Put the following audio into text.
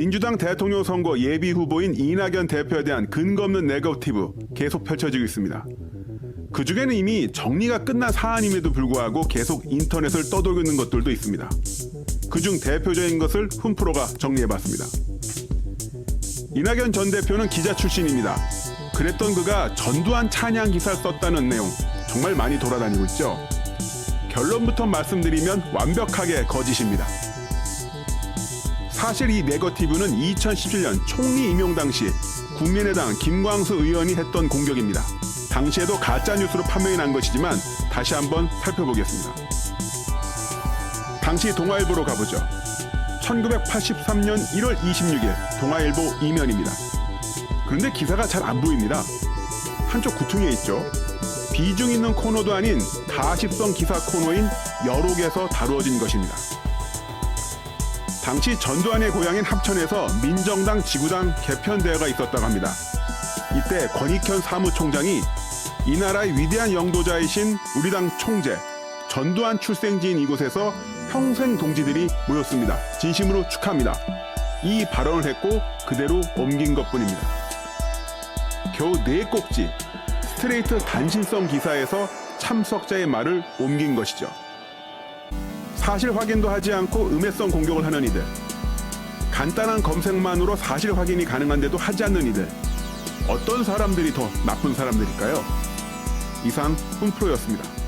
민주당 대통령 선거 예비 후보인 이낙연 대표에 대한 근거 없는 네거티브 계속 펼쳐지고 있습니다. 그 중에는 이미 정리가 끝난 사안임에도 불구하고 계속 인터넷을 떠돌고 있는 것들도 있습니다. 그중 대표적인 것을 훈프로가 정리해봤습니다. 이낙연 전 대표는 기자 출신입니다. 그랬던 그가 전두환 찬양 기사를 썼다는 내용 정말 많이 돌아다니고 있죠. 결론부터 말씀드리면 완벽하게 거짓입니다. 사실 이 네거티브는 2017년 총리 임용 당시 국민의당 김광수 의원이 했던 공격입니다. 당시에도 가짜 뉴스로 판명이 난 것이지만 다시 한번 살펴보겠습니다. 당시 동아일보로 가보죠. 1983년 1월 26일 동아일보 이면입니다. 그런데 기사가 잘 안 보입니다. 한쪽 구퉁에 있죠. 비중 있는 코너도 아닌 가십성 기사 코너인 여록에서 다루어진 것입니다. 당시 전두환의 고향인 합천에서 민정당 지구당 개편대회가 있었다고 합니다. 이때 권익현 사무총장이 이 나라의 위대한 영도자이신 우리 당 총재 전두환 출생지인 이곳에서 평생 동지들이 모였습니다. 진심으로 축하합니다. 이 발언을 했고 그대로 옮긴 것뿐입니다. 겨우 네 꼭지 스트레이트 단신성 기사에서 참석자의 말을 옮긴 것이죠. 사실 확인도 하지 않고 음해성 공격을 하는 이들. 간단한 검색만으로 사실 확인이 가능한데도 하지 않는 이들. 어떤 사람들이 더 나쁜 사람들일까요? 이상 훈프로였습니다.